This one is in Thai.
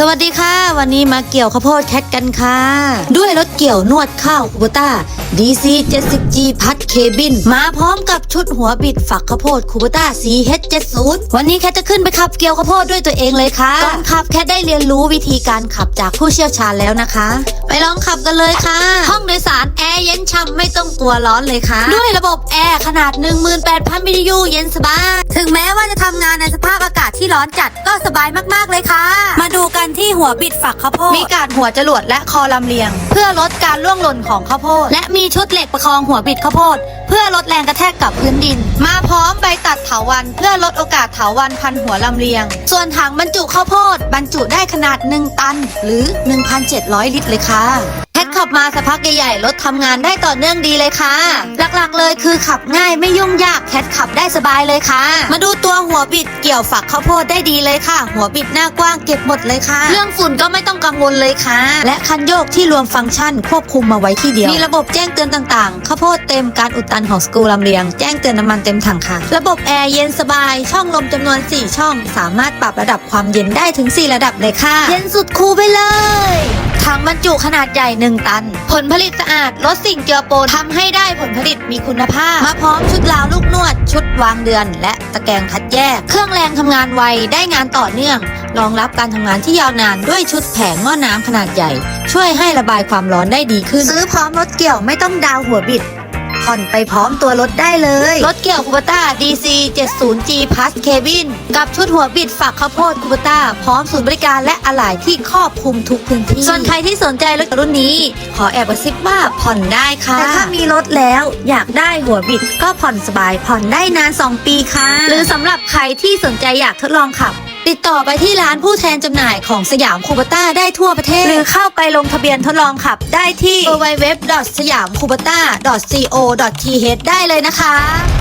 สวัสดีค่ะ วันนี้มาเกี่ยวข้าวโพดแคทกันค่ะ ด้วยรถเกี่ยวนวดข้าวคูโบต้า DC 70G พัดเคบิน มาพร้อมกับชุดหัวบิดฝักข้าวโพดคูโบต้า CH70 วันนี้แคทจะขึ้นไปขับเกี่ยวข้าวโพดด้วยตัวเองเลยค่ะก่อนขับแคทได้เรียนรู้วิธีการขับจากผู้เชี่ยวชาญแล้วนะคะ ไปลองขับกันเลยค่ะ ห้องโดยสารแอร์เย็นช่ำไม่ต้องกลัวร้อนเลยค่ะ ด้วยระบบแอร์ขนาด 18,000 BTU เย็นสบายถึงแม้ว่าจะทำงานในสภาพอากาศที่ร้อนจัดก็สบายมากๆเลยค่ะ ที่หัวบิดฝักข้าวโพด มีการหัวจรวดและคอลำเลียง เพื่อลดการล่วงหล่นของข้าวโพด และมีชุดเหล็กประคองหัวบิดข้าวโพด เพื่อลดแรงกระแทกกับพื้นดิน มาพร้อมใบตัดเถาวันเพื่อลดโอกาสเถาวันพันหัวลำเลียง ส่วนถังบรรจุข้าวโพด บรรจุได้ขนาด 1 ตัน หรือ 1,700 ลิตรเลยค่ะแคท ขับมาสักพักใหญ่ๆรถทำงานได้ต่อเนื่องดีเลยค่ะ หลักๆเลยคือขับง่ายไม่ยุ่งยากแคทขับได้สบายเลยค่ะ มาดูตัวหัวบิดเกี่ยวฝักข้าวโพดได้ดีเลยค่ะ หัวบิดหน้ากว้างเก็บหมดเลยค่ะ เรื่องฝุ่นก็ไม่ต้องกังวลเลยค่ะ และคันโยกที่รวมฟังก์ชันควบคุมมาไว้ที่เดียว มีระบบแจ้งเตือนต่างๆข้าวโพดเต็มการอุดตันของสกรูลำเลียง แจ้งเตือนน้ำมันเต็มถังค่ะ ระบบแอร์เย็นสบาย ช่องลมจำนวน 4 ช่อง สามารถปรับระดับความเย็นได้ถึง 4 ระดับเลยค่ะ เย็นสุดคูลไปเลย ถังบรรจุขนาดใหญ่ 1 ตัน ผลผลิตสะอาดลดสิ่งเจือปนทำให้ได้ผลผลิตมีคุณภาพ มาพร้อมชุดลาวลูกนวด ชุดวางเดือน และตะแกรงคัดแยก เครื่องแรงทำงานไวได้งานต่อเนื่อง รองรับการทำงานที่ยาวนานด้วยชุดแผงหม้อน้ำขนาดใหญ่ ช่วยให้ระบายความร้อนได้ดีขึ้น ซื้อพร้อมรถเกี่ยวไม่ต้องดาวหัวบิด ผ่อนไปพร้อมตัวรถได้เลย รถเกี่ยวคูปต้า DC 70G Plus Cabin กับชุดหัวบิดฝักข้าวโพดคูปต้า พร้อมศูนย์บริการและอะไหล่ที่ครอบคลุมทุกพื้นที่ ส่วนใครที่สนใจรถรุ่นนี้ ขอแอบกระซิบว่าผ่อนได้ค่ะ แต่ถ้ามีรถแล้วอยากได้หัวบิดก็ผ่อนสบายผ่อนได้นาน 2 ปีค่ะ หรือสำหรับใครที่สนใจอยากทดลองขับ ติดต่อไปที่ร้านผู้แทนจำหน่ายของสยามคูปต้าได้ทั่วประเทศ หรือเข้าไปลงทะเบียนทดลองขับได้ที่ www.sayamkubota.co.th ได้เลยนะคะ